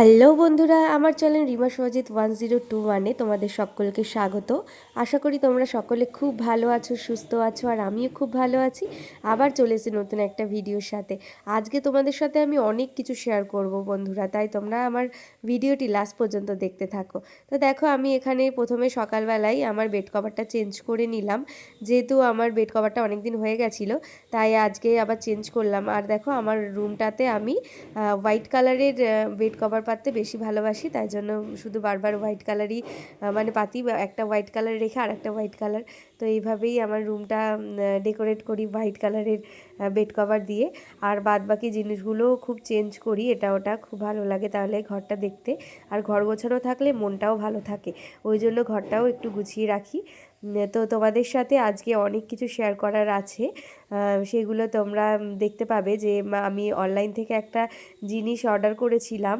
Hello বন্ধুরা, আমার channel Rima Sajit one zero two ওয়ানে তোমাদের সকলকে স্বাগত। আশা করি তোমরা সকলে খুব ভালো আছো, সুস্থ আছো, আর আমিও খুব ভালো আছি। আবার চলে এসেছি নতুন একটা ভিডিওর সাথে। আজকে তোমাদের সাথে আমি অনেক কিছু শেয়ার করব বন্ধুরা, তাই তোমরা আমার ভিডিওটি লাস্ট পর্যন্ত দেখতে থাকো। তো দেখো, আমি এখানে প্রথমে সকালবেলায় আমার বেড কভারটা চেঞ্জ করে নিলাম। যেহেতু আমার বেড কভারটা অনেক দিন হয়ে গেছিল, তাই আজকে আবার চেঞ্জ করলাম। আর দেখো, আমার রুমটাতে আমি হোয়াইট কালারের বেড কভার পাততে বেশি ভালোবাসি, তাই জন্য শুধু বারবার হোয়াইট কালারই মানে পাতি একটা হোয়াইট কালার রেখে আর একটা হোয়াইট কালার তো এইভাবেই আমার রুমটা ডেকোরেট করি হোয়াইট কালারের বেড কভার দিয়ে। আর বাদ বাকি জিনিসগুলোও খুব চেঞ্জ করি, এটা ওটা খুব ভালো লাগে তাহলে ঘরটা দেখতে। আর ঘর গোছানো থাকলে মনটাও ভালো থাকে, ওই জন্য ঘরটাও একটু গুছিয়ে রাখি। তো তোমাদের সাথে আজকে অনেক কিছু শেয়ার করার আছে। সেগুলো তোমরা দেখতে পাবে যে আমি অনলাইন থেকে একটা জিনিস অর্ডার করেছিলাম।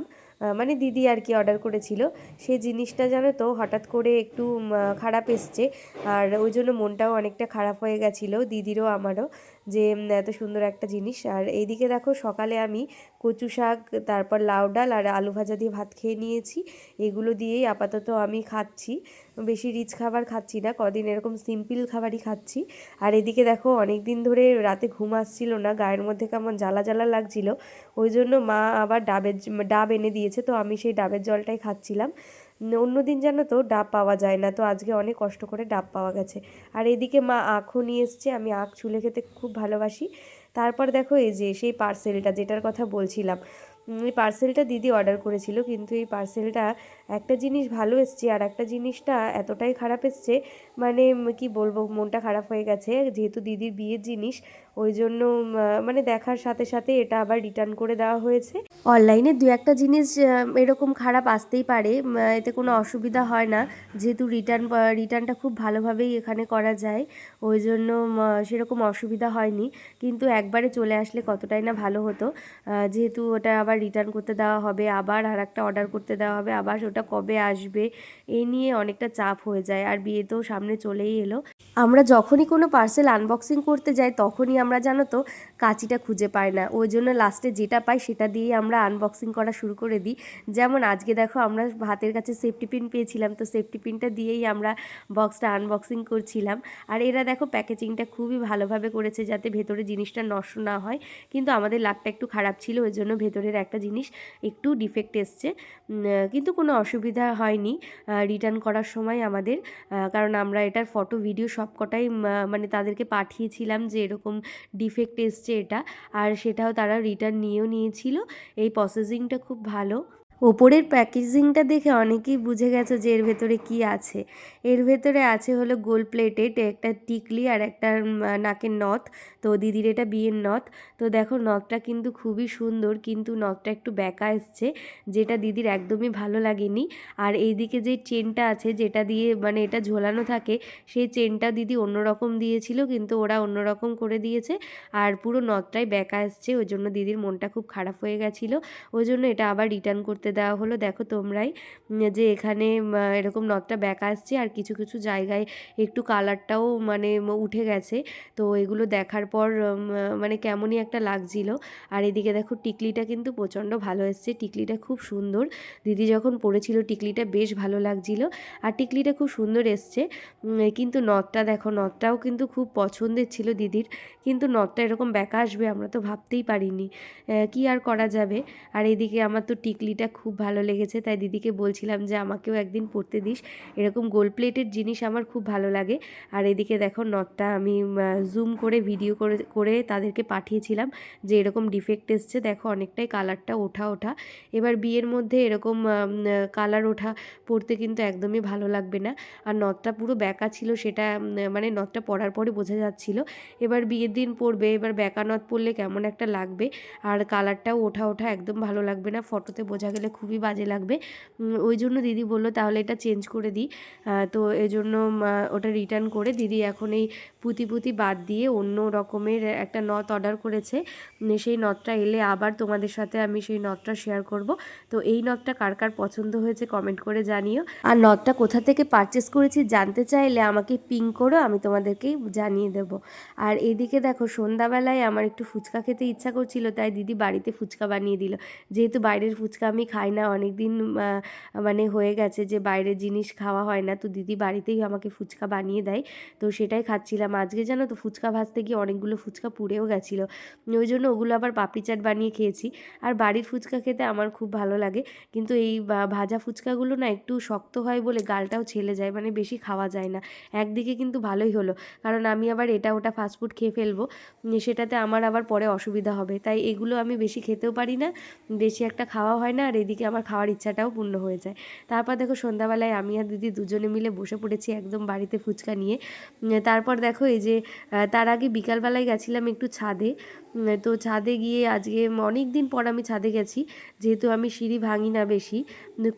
মানে দিদি আর কি অর্ডার করেছিল। সেই জিনিসটা জানো তো, হঠাৎ করে একটু খারাপ এসছে। আর ওই জন্য মনটাও অনেকটা খারাপ হয়ে গেছিল, দিদিরও আমারও। যে এত সুন্দর একটা জিনিস। আর এইদিকে দেখো সকালে আমি কচু শাক, তারপর লাউ ডাল আর আলু ভাজা দিয়ে ভাত খেয়ে নিয়েছি। এগুলো দিয়েই আপাতত আমি খাচ্ছি। বেশি রিচ খাবার খাচ্ছি না, কদিন এরকম সিম্পল খাবারই খাচ্ছি। আর এদিকে দেখো অনেক দিন ধরে রাতে ঘুম আসছিল না, গায়ের মধ্যে কেমন জ্বালা জ্বালা লাগছিল। ওই জন্য মা আবার ডাবের ডাব এনে দিয়েছে, তো আমি সেই ডাবের জলটাই খাচ্ছিলাম। অন্য দিন জানো তো ডাব পাওয়া যায় না, তো আজকে অনেক কষ্ট করে ডাব পাওয়া গেছে। আর এদিকে মা আখও নিয়ে এসছে, আমি আখ চুলে খেতে খুব ভালোবাসি। তারপর দেখো এই যে সেই পার্সেলটা যেটার কথা বলছিলাম। এই পার্সেলটা দিদি অর্ডার করেছিল, কিন্তু এই পার্সেলটা একটা জিনিস ভালো এসছে আর একটা জিনিসটা এতটাই খারাপ এসছে মানে কি বলব, মনটা খারাপ হয়ে গেছে, যেহেতু দিদির বিয়ের জিনিস, ওই জন্য মানে দেখার সাথে সাথে এটা আবার রিটার্ন করে দেওয়া হয়েছে। অনলাইনে দু একটা জিনিস এরকম খারাপ আসতেই পারে এতে কোনো অসুবিধা হয় না, যেহেতু রিটার্ন রিটার্নটা খুব ভালোভাবেই এখানে করা যায়, ওই জন্য সেরকম অসুবিধা হয়নি, কিন্তু একবারে চলে আসলে কতটাই না ভালো হতো যেহেতু ওটা আবার রিটার্ন করতে দেওয়া হবে, আবার আর একটা অর্ডার করতে দেওয়া হবে, আবার ওটা কবে আসবে এই নিয়ে অনেকটা চাপ হয়ে যায় আর বিয়ে তো সামনে চলেই এলো। আমরা যখনই কোনো পার্সেল আনবক্সিং করতে যাই, তখনই আমরা জানো তো কাঁচিটা খুঁজে পাই না। ওই জন্য লাস্টে যেটা পাই সেটা দিয়েই আমরা আনবক্সিং করা শুরু করে দিই। যেমন আজকে দেখো আমরা ভাতের কাছে সেফটি পিন পেয়েছিলাম, তো সেফটি পিনটা দিয়েই আমরা বক্সটা আনবক্সিং করছিলাম। আর এরা দেখো প্যাকেজিংটা খুবই ভালোভাবে করেছে যাতে ভেতরে জিনিসটা নষ্ট না হয়। কিন্তু আমাদের লাকটা একটু খারাপ ছিল, ওই জন্য ভেতরের একটা জিনিস একটু ডিফেক্ট এসছে। কিন্তু কোনো অসুবিধা হয়নি রিটার্ন করার সময় আমাদের কারণ আমরা এটার ফটো ভিডিও সব কটাই মানে তাদেরকে পাঠিয়েছিলাম যে এরকম ডিফেক্ট এসছে এটা, আর সেটাও তারা রিটার্ন নিয়েও নিয়েছিল। এই প্রসেসিংটা খুব ভালো। ওপরের প্যাকেজিংটা দেখে অনেকেই বুঝে গেছে যে এর ভেতরে কি আছে। এর ভেতরে আছে হলো গোল প্লেটেড একটা টিকলি আর একটা নাকের নথ। তো দিদির এটা বিয়ের নথ। তো দেখো নখটা কিন্তু খুবই সুন্দর, কিন্তু নখটা একটু ব্যাকা এসছে, যেটা দিদির একদমই ভালো লাগেনি। আর এইদিকে যে চেনটা আছে, যেটা দিয়ে মানে এটা ঝোলানো থাকে, সেই চেনটা দিদি অন্যরকম দিয়েছিল, কিন্তু ওরা অন্যরকম করে দিয়েছে। আর পুরো নথটাই ব্যাকা এসছে, ওই জন্য দিদির মনটা খুব খারাপ হয়ে গেছিল। ওই জন্য এটা আবার রিটার্ন করতে করতে দেওয়া হলো। দেখো তোমরাই যে এখানে এরকম নথটা ব্যাকা আসছে আর কিছু কিছু জায়গায় একটু কালারটাও মানে উঠে গেছে। তো এগুলো দেখার পর মানে কেমনই একটা লাগছিল। আর এদিকে দেখো টিকলিটা কিন্তু প্রচণ্ড ভালো এসছে। টিকলিটা খুব সুন্দর। দিদি যখন পড়েছিল, টিকলিটা বেশ ভালো লাগছিল। আর টিকলিটা খুব সুন্দর এসছে। কিন্তু নথটা দেখো নথটাও কিন্তু খুব পছন্দের ছিল দিদির। কিন্তু নথটা এরকম ব্যাকা আসবে আমরা তো ভাবতেই পারিনি। কি আর করা যাবে? আর এদিকে আমার তো টিকলিটা খুব ভালো লেগেছে। তাই দিদিকে বলছিলাম যে, আমাকেও একদিন পরতে দিস। এরকম গোল প্লেটের জিনিস আমার খুব ভালো লাগে। আর এদিকে দেখো নটটা আমি জুম করে ভিডিও করে করে তাদেরকে পাঠিয়েছিলাম যে, এরকম ডিফেক্ট এসছে। দেখো, অনেকটাই কালারটা ওঠা ওঠা। এবার বিয়ের মধ্যে এরকম কালার ওঠা পরতে কিন্তু একদমই ভালো লাগবে না। আর নথটা পুরো ব্যাকা ছিল সেটা মানে নথটা পরার পরে বোঝা যাচ্ছিল। এবার বিয়ের দিন পরবে এবার ব্যাকা নথ পরলে কেমন একটা লাগবে। আর কালারটাও ওঠা ওঠা একদম ভালো লাগবে না। ফটোতে বোঝা গেলে খুবই বাজে লাগবে। ওই জন্য দিদি বলল, তাহলে এটা চেঞ্জ করে দিই। তো এই জন্য ওটা রিটার্ন করে দিদি এখন এই পুঁতি পুঁতি বাদ দিয়ে অন্য রকমের একটা নথ অর্ডার করেছে। সেই নথটা এলে আবার তোমাদের সাথে আমি সেই নথটা শেয়ার করব। তো এই নথটা কার কার পছন্দ হয়েছে কমেন্ট করে জানিও। আর নথটা কোথা থেকে পারচেস করেছি জানতে চাইলে আমাকে পিং করো, আমি তোমাদেরকে জানিয়ে দেব। আর এদিকে দেখো, সন্ধ্যাবেলায় আমার একটু ফুচকা খেতে ইচ্ছা করছিল, তাই দিদি বাড়িতে ফুচকা বানিয়ে দিল। যেহেতু বাইরের ফুচকা আমি খাই না অনেক দিন মানে হয়ে গেছে যে বাইরের জিনিস খাওয়া হয় না, তো দিদি বাড়িতেই আমাকে ফুচকা বানিয়ে দেয়। তো সেটাই খাচ্ছিলাম। আজকে জানো তো ফুচকা ভাজতে গিয়ে অনেকগুলো ফুচকা পুড়েও গেছিল। ওই জন্য ওগুলো আবার পাপড়ি চাট বানিয়ে খেয়েছি। আর বাড়ির ফুচকা খেতে আমার খুব ভালো লাগে। কিন্তু এই ভাজা ফুচকাগুলো না একটু শক্ত হয় বলে গালটাও ছেলে যায় মানে বেশি খাওয়া যায় না। একদিকে কিন্তু ভালোই হলো। কারণ আমি আবার এটা ওটা ফাস্টফুড খেয়ে ফেলব। সেটাতে আমার আবার পরে অসুবিধা হবে। তাই এগুলো আমি বেশি খেতেও পারি না। বেশি একটা খাওয়া হয় না আর এদিকে আমার খাওয়ার ইচ্ছাটাও পূর্ণ হয়ে যায়। তারপর দেখো সন্ধ্যাবেলায় আমি আর দিদি দুজনে মিলে বসে পড়েছি একদম বাড়িতে ফুচকা নিয়ে। তারপর দেখো এই যে তার আগে বিকালবেলায় গেছিলাম একটু ছাদে। তো ছাদে গিয়ে আজকে অনেক দিন পর আমি ছাদে গেছি, যেহেতু আমি সিঁড়ি ভাঙি না বেশি।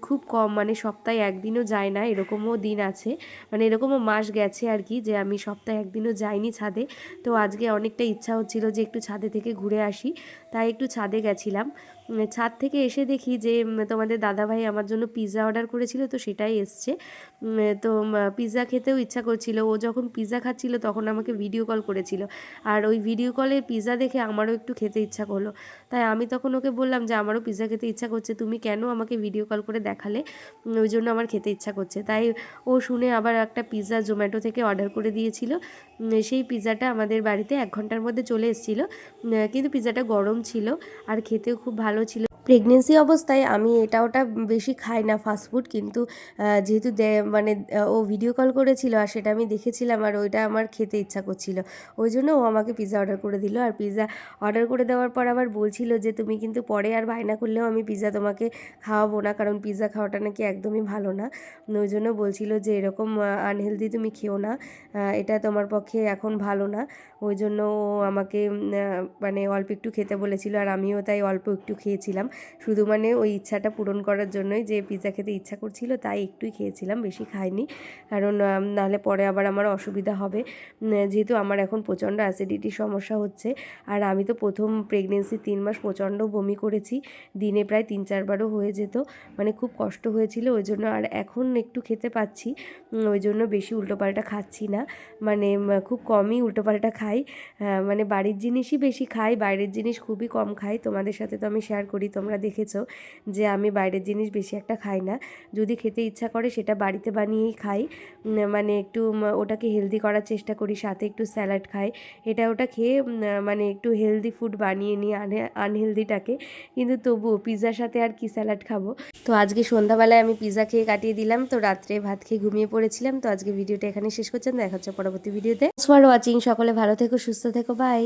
খুব কম মানে সপ্তাহে একদিনও যায় না, এরকমও দিন আছে। মানে এরকমও মাস গেছে আর কি যে আমি সপ্তাহে একদিনও যাইনি ছাদে। তো আজকে অনেকটা ইচ্ছা হচ্ছিল যে একটু ছাদে থেকে ঘুরে আসি, তাই একটু ছাদে গেছিলাম। ছাদ থেকে এসে দেখি যে তোমাদের দাদাভাই আমার জন্য পিৎজা অর্ডার করেছিল, তো সেটাই এসছে। তো পিৎজা খেতেও ইচ্ছা করছিল। ও যখন পিৎজা খাচ্ছিল, তখন আমাকে ভিডিও কল করেছিল। আর ওই ভিডিও কলে পিৎজা দেখে আমারও একটু খেতে ইচ্ছা করল। তাই আমি তখন ওকে বললাম যে, আমারও পিৎজা খেতে ইচ্ছা করছে। তুমি কেন আমাকে ভিডিও কল করে দেখালে? ওই জন্য আমার খেতে ইচ্ছা করছে। তাই ও শুনে আবার একটা পিৎজা জোম্যাটো থেকে অর্ডার করে দিয়েছিল। সেই পিৎজাটা আমাদের বাড়িতে এক ঘণ্টার মধ্যে চলে এসেছিল। কিন্তু পিৎজাটা গরম ছিল। আর খেতেও খুব ভালো ছিল। প্রেগনেন্সি অবস্থায় আমি এটা ওটা বেশি খাই না ফাস্টফুড কিন্তু যেহেতু মানে ও ভিডিও কল করেছিল আর সেটা আমি দেখেছিলাম আর ওইটা আমার খেতে ইচ্ছা করছিল। ওই জন্য ও আমাকে পিৎজা অর্ডার করে দিল আর পিৎজা অর্ডার করে দেওয়ার পর আবার বলছিল যে, তুমি কিন্তু পরে আর বায়না করলেও আমি পিৎজা তোমাকে খাওয়াবো না, কারণ পিৎজা খাওয়াটা নাকি একদমই ভালো না। ওই জন্য বলছিল যে, এরকম আনহেলদি তুমি খেও না এটা তোমার পক্ষে এখন ভালো না। ওই জন্য ও আমাকে মানে অল্প একটু খেতে বলেছিল আর আমিও তাই অল্প একটু খেয়েছিলাম। শুধু মানে ওই ইচ্ছাটা পূরণ করার জন্যই যে পিৎজা খেতে ইচ্ছা করছিল তাই একটুই খেয়েছিলাম, বেশি খাইনি। কারণ নাহলে পরে আবার আমার অসুবিধা হবে। যেহেতু আমার এখন প্রচণ্ড অ্যাসিডিটির সমস্যা হচ্ছে আর আমি তো প্রথম প্রেগনেন্সি তিন মাস প্রচণ্ড বমি করেছি, দিনে প্রায় তিন চারবারও হয়ে যেত। মানে খুব কষ্ট হয়েছিল ওই জন্য আর এখন একটু খেতে পাচ্ছি। ওই জন্য বেশি উল্টোপাল্টা খাচ্ছি না। মানে খুব কমই উল্টোপাল্টা খাই মানে বাড়ির জিনিসই বেশি খাই, বাইরের জিনিস খুবই কম খাই। তোমাদের সাথে তো আমি শেয়ার করি, তোমরা দেখেছ যে আমি বাইরের জিনিস বেশি একটা খাই না। যদি খেতে ইচ্ছা করে সেটা বাড়িতে বানিয়েই খাই। মানে একটু ওটাকে হেলদি করার চেষ্টা করি, সাথে একটু স্যালাড খাই। এটা ওটা খেয়ে মানে একটু হেলদি ফুড বানিয়ে নিই আনহেলদিটাকে কিন্তু তবুও পিৎজার সাথে আর কি স্যালাড খাব? তো আজকে সন্ধ্যাবেলায় আমি পিৎজা খেয়ে কাটিয়ে দিলাম। তো রাত্রে ভাত খেয়ে ঘুমিয়ে পড়েছিলাম। তো আজকে ভিডিওটা এখানে শেষ করছেন দেখা হচ্ছে পরবর্তী ভিডিওতে ফর ওয়াচিং সকলে ভালো থেকো সুস্থ থেকো বাই